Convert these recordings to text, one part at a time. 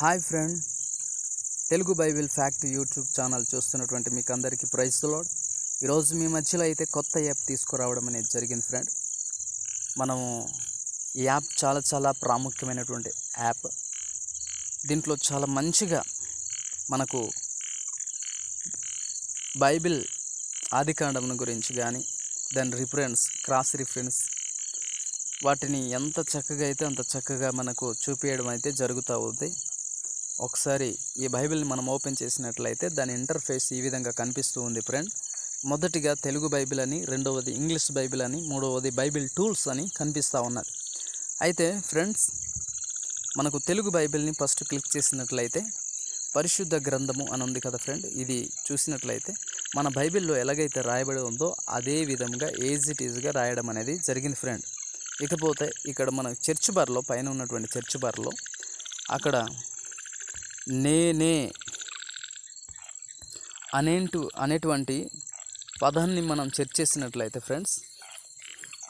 Hi friend Telugu Bible fact YouTube channel చూస్తున్నటువంటి మీకు అందరికీ ప్రైజ్ లోడ్ ఈరోజు మీ మధ్యలో అయితే కొత్త యాప్ తీసుకురావడం అనేది జరిగింది ఫ్రెండ్. మనము ఈ యాప్ చాలా చాలా ప్రాముఖ్యమైనటువంటి యాప్. దీంట్లో చాలా మంచిగా మనకు బైబిల్ ఆదికాండం గురించి కానీ దాని రిఫరెన్స్ క్రాస్ రిఫరెన్స్ వాటిని ఎంత చక్కగా అయితే అంత చక్కగా మనకు చూపించడం అయితే జరుగుతూ ఉంది. ఒకసారి ఈ బైబిల్ని మనం ఓపెన్ చేసినట్లయితే దాని ఇంటర్ఫేస్ ఈ విధంగా కనిపిస్తూ ఉంది ఫ్రెండ్. మొదటిగా తెలుగు బైబిల్ అని రెండవది ఇంగ్లీష్ బైబిల్ అని మూడవది బైబిల్ టూల్స్ అని కనిపిస్తూ ఉన్నది. అయితే ఫ్రెండ్స్ మనకు తెలుగు బైబిల్ని ఫస్ట్ క్లిక్ చేసినట్లయితే పరిశుద్ధ గ్రంథము అని ఉంది కదా ఫ్రెండ్. ఇది చూసినట్లయితే మన బైబిల్లో ఎలాగైతే రాయబడి ఉందో అదే విధంగా ఏజ్ ఇట్ ఈజ్గా రాయడం అనేది జరిగింది ఫ్రెండ్. ఇకపోతే ఇక్కడ మన చర్చ్ బార్లో పైన ఉన్నటువంటి చర్చ్ బార్లో అక్కడ నేనే అనేటు అనేటువంటి పదాన్ని మనం చర్చేసినట్లయితే ఫ్రెండ్స్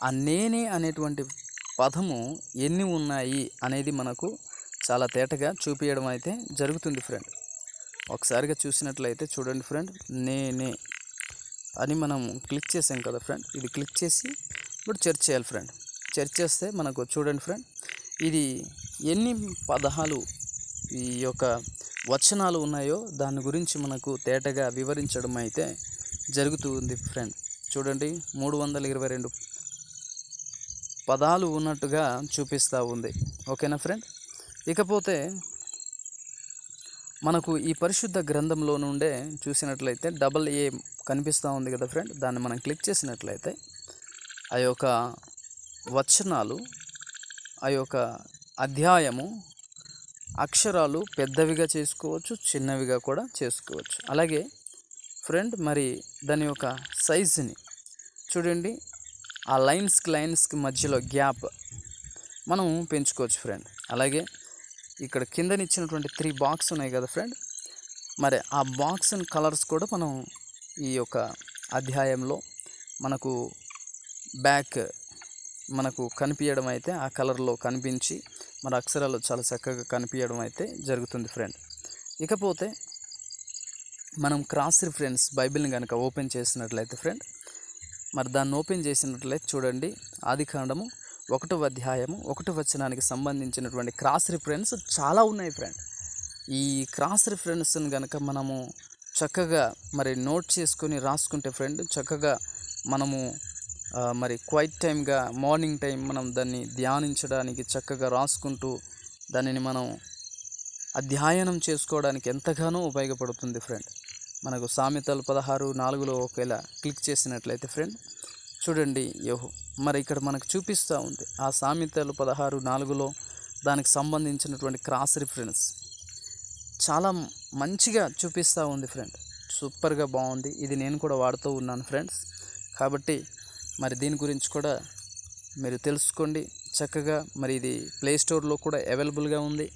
ఆ నేనే అనేటువంటి పదము ఎన్ని ఉన్నాయి అనేది మనకు చాలా తేటగా చూపించడం అయితే జరుగుతుంది ఫ్రెండ్. ఒకసారిగా చూసినట్లయితే చూడండి ఫ్రెండ్ నేనే అని మనం క్లిక్ చేసాం కదా ఫ్రెండ్ ఇది క్లిక్ చేసి ఇప్పుడు చర్చ్ చేయాలి ఫ్రెండ్. చర్చ్ చేస్తే మనకు చూడండి ఫ్రెండ్ ఇది ఎన్ని పదహాలు ఈ యొక్క వచనాలు ఉన్నాయో దాని గురించి మనకు తేటగా వివరించడం అయితే జరుగుతూ ఉంది ఫ్రెండ్ చూడండి మూడు వందల ఇరవై రెండు పదాలు ఉన్నట్టుగా చూపిస్తూ ఉంది. ఓకేనా ఫ్రెండ్ ఇకపోతే మనకు ఈ పరిశుద్ధ గ్రంథంలో నుండే చూసినట్లయితే డబల్ ఏ కనిపిస్తూ ఉంది కదా ఫ్రెండ్ దాన్ని మనం క్లిక్ చేసినట్లయితే ఆ యొక్క వచనాలు ఆ యొక్క అధ్యాయము అక్షరాలు పెద్దవిగా చేసుకోవచ్చు చిన్నవిగా కూడా చేసుకోవచ్చు. అలాగే ఫ్రెండ్ మరి దాని యొక్క సైజుని చూడండి. ఆ లైన్స్కి లైన్స్కి మధ్యలో గ్యాప్ మనం పెంచుకోవచ్చు ఫ్రెండ్. అలాగే ఇక్కడ కిందనిచ్చినటువంటి త్రీ బాక్స్ ఉన్నాయి కదా ఫ్రెండ్. మరి ఆ బాక్స్ అండ్ కలర్స్ కూడా మనం ఈ యొక్క అధ్యాయంలో మనకు బ్యాక్ మనకు కనిపించడం అయితే ఆ కలర్లో కనిపించి మన అక్షరాలు చాలా చక్కగా కనిపించడం అయితే జరుగుతుంది ఫ్రెండ్ ఇకపోతే మనం క్రాస్ రిఫరెన్స్ బైబిల్ని కనుక ఓపెన్ చేసినట్లయితే ఫ్రెండ్ మరి దాన్ని ఓపెన్ చేసినట్లయితే చూడండి ఆది కాండము ఒకటో అధ్యాయము ఒకటో వచనానికి సంబంధించినటువంటి క్రాస్ రిఫరెన్స్ చాలా ఉన్నాయి ఫ్రెండ్ ఈ క్రాస్ రిఫరెన్స్ని కనుక మనము చక్కగా మరి నోట్ చేసుకొని రాసుకుంటే ఫ్రెండ్ చక్కగా మనము మరి క్వైట్ టైంగా మార్నింగ్ టైం మనం దాన్ని ధ్యానించడానికి చక్కగా రాసుకుంటూ దానిని మనం అధ్యయనం చేసుకోవడానికి ఎంతగానో ఉపయోగపడుతుంది ఫ్రెండ్. మనకు సామెతలు పదహారు నాలుగులో ఒకవేళ క్లిక్ చేసినట్లయితే ఫ్రెండ్ చూడండి యోహో మరి ఇక్కడ మనకు చూపిస్తూ ఉంది. ఆ సామెతలు పదహారు నాలుగులో దానికి సంబంధించినటువంటి క్రాస్ రిఫరెన్స్ చాలా మంచిగా చూపిస్తూ ఉంది ఫ్రెండ్. సూపర్గా బాగుంది. ఇది నేను కూడా వాడుతూ ఉన్నాను ఫ్రెండ్స్. కాబట్టి మరి దీని గురించి కూడా మీరు తెలుసుకోండి. చక్కగా మరి ఇది ప్లే స్టోర్లో కూడా అవైలబుల్గా ఉంది.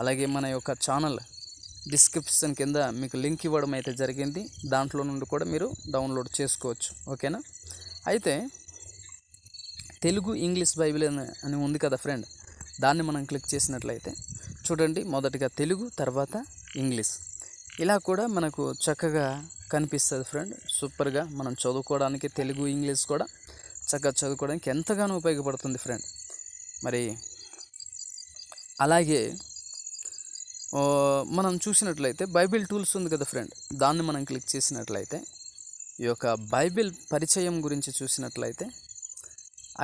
అలాగే మన యొక్క ఛానల్ డిస్క్రిప్షన్ కింద మీకు లింక్ ఇవ్వడం అయితే జరిగింది. దాంట్లో నుండి కూడా మీరు డౌన్లోడ్ చేసుకోవచ్చు. ఓకేనా అయితే తెలుగు ఇంగ్లీష్ బైబిల్ అని అని ఉంది కదా ఫ్రెండ్ దాన్ని మనం క్లిక్ చేసినట్లయితే చూడండి మొదటిగా తెలుగు తర్వాత ఇంగ్లీష్. ఇలా కూడా మనకు చక్కగా కనిపిస్తుంది ఫ్రెండ్. సూపర్గా మనం చదువుకోవడానికి తెలుగు ఇంగ్లీష్ కూడా చక్కగా చదువుకోవడానికి ఎంతగానో ఉపయోగపడుతుంది ఫ్రెండ్. మరి అలాగే మనం చూసినట్లయితే బైబిల్ టూల్స్ ఉంది కదా ఫ్రెండ్. దాన్ని మనం క్లిక్ చేసినట్లయితే ఈ యొక్క బైబిల్ పరిచయం గురించి చూసినట్లయితే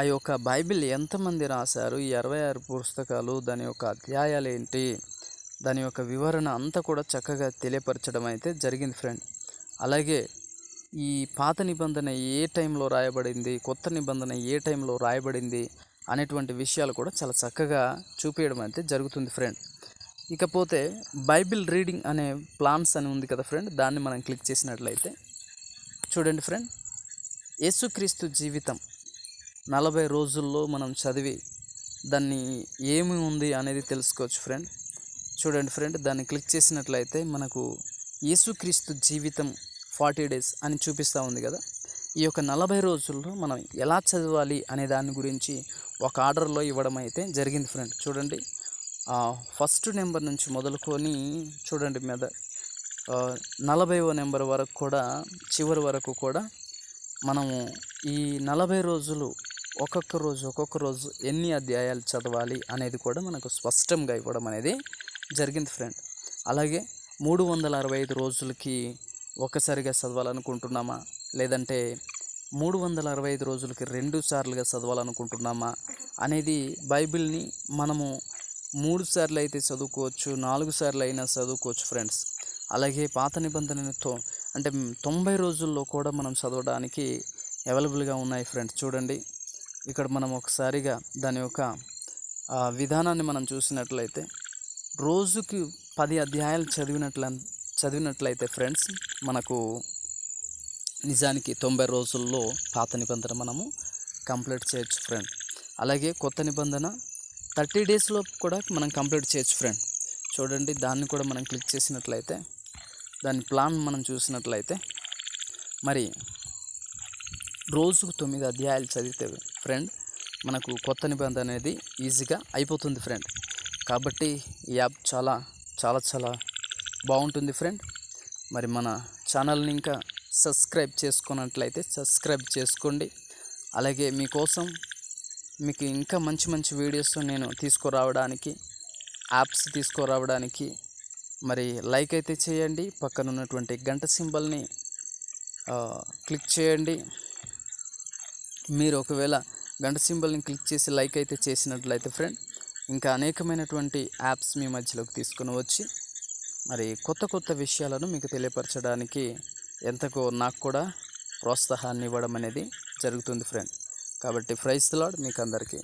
ఆ యొక్క బైబిల్ ఎంతమంది రాశారు ఈ అరవై ఆరు పుస్తకాలు దాని యొక్క అధ్యాయాలు ఏంటి దాని యొక్క వివరణ అంతా కూడా చక్కగా తెలియపరచడం అయితే జరిగింది ఫ్రెండ్ అలాగే ఈ పాత నిబంధన ఏ టైంలో రాయబడింది కొత్త నిబంధన ఏ టైంలో రాయబడింది అనేటువంటి విషయాలు కూడా చాలా చక్కగా చూపించడం అయితే జరుగుతుంది ఫ్రెండ్ ఇకపోతే బైబిల్ రీడింగ్ అనే ప్లాన్స్ అని ఉంది కదా ఫ్రెండ్ దాన్ని మనం క్లిక్ చేసినట్లయితే చూడండి ఫ్రెండ్ యేసుక్రీస్తు జీవితం నలభై రోజుల్లో మనం చదివి దాన్ని ఏమి ఉంది అనేది తెలుసుకోవచ్చు ఫ్రెండ్ చూడండి ఫ్రెండ్ దాన్ని క్లిక్ చేసినట్లయితే మనకు యేసుక్రీస్తు జీవితం ఫార్టీ డేస్ అని చూపిస్తూ ఉంది కదా. ఈ యొక్క నలభై రోజుల్లో మనం ఎలా చదవాలి అనే దాని గురించి ఒక ఆర్డర్లో ఇవ్వడం అయితే జరిగింది ఫ్రెండ్. చూడండి ఆ, ఫస్ట్ నెంబర్ నుంచి మొదలుకొని చూడండి మీద నలభైవ నెంబర్ వరకు కూడా చివరి వరకు కూడా మనము ఈ నలభై రోజులు ఒక్కొక్క రోజు ఒక్కొక్క రోజు ఎన్ని అధ్యాయాలు చదవాలి అనేది కూడా మనకు స్పష్టంగా ఇవ్వడం అనేది జరిగింది ఫ్రెండ్. అలాగే మూడు వందల అరవై ఐదు రోజులకి ఒక్కసారిగా చదవాలనుకుంటున్నామా? లేదంటే మూడు వందల అరవై ఐదు రోజులకి రెండు సార్లుగా చదవాలనుకుంటున్నామా? అనేది బైబిల్ని మనము మూడు సార్లు అయితే చదువుకోవచ్చు నాలుగు సార్లు అయినా చదువుకోవచ్చు ఫ్రెండ్స్. అలాగే పాత నిబంధనతో అంటే తొంభై రోజుల్లో కూడా మనం చదవడానికి అవైలబుల్గా ఉన్నాయి ఫ్రెండ్స్. చూడండి ఇక్కడ మనం ఒకసారిగా దాని యొక్క విధానాన్ని మనం చూసినట్లయితే రోజుకి పది అధ్యాయాలు చదివినట్ల చదివినట్లయితే ఫ్రెండ్స్ మనకు నిజానికి తొంభై రోజుల్లో పాత నిబంధన మనము కంప్లీట్ చేయొచ్చు ఫ్రెండ్. అలాగే కొత్త నిబంధన థర్టీ డేస్లో కూడా మనం కంప్లీట్ చేయొచ్చు ఫ్రెండ్. చూడండి దాన్ని కూడా మనం క్లిక్ చేసినట్లయితే దాని ప్లాన్ మనం చూసినట్లయితే మరి రోజుకు తొమ్మిది అధ్యాయాలు చదివితే ఫ్రెండ్ మనకు కొత్త నిబంధన అనేది ఈజీగా అయిపోతుంది ఫ్రెండ్. కాబట్టి ఈ యాప్ చాలా చాలా చాలా బాగుంటుంది ఫ్రెండ్. మరి మన ఛానల్ని ఇంకా సబ్స్క్రైబ్ చేసుకున్నట్లయితే సబ్స్క్రైబ్ చేసుకోండి. అలాగే మీకోసం మీకు ఇంకా మంచి మంచి వీడియోస్ నేను తీసుకురావడానికి యాప్స్ తీసుకురావడానికి మరి లైక్ అయితే చేయండి. పక్కన ఉన్నటువంటి గంట సింబల్ని క్లిక్ చేయండి. మీరు ఒకవేళ గంట సింబల్ని క్లిక్ చేసి లైక్ అయితే చేసినట్లయితే ఫ్రెండ్ ఇంకా అనేకమైనటువంటి యాప్స్ మీ మధ్యలోకి తీసుకుని వచ్చి మరి కొత్త కొత్త విషయాలను మీకు తెలియపరచడానికి ఎంతకో నాకు కూడా ప్రోత్సాహాన్ని ఇవ్వడం అనేది జరుగుతుంది ఫ్రెండ్ కాబట్టి ప్రైస్ లాడ్ మీకు అందరికీ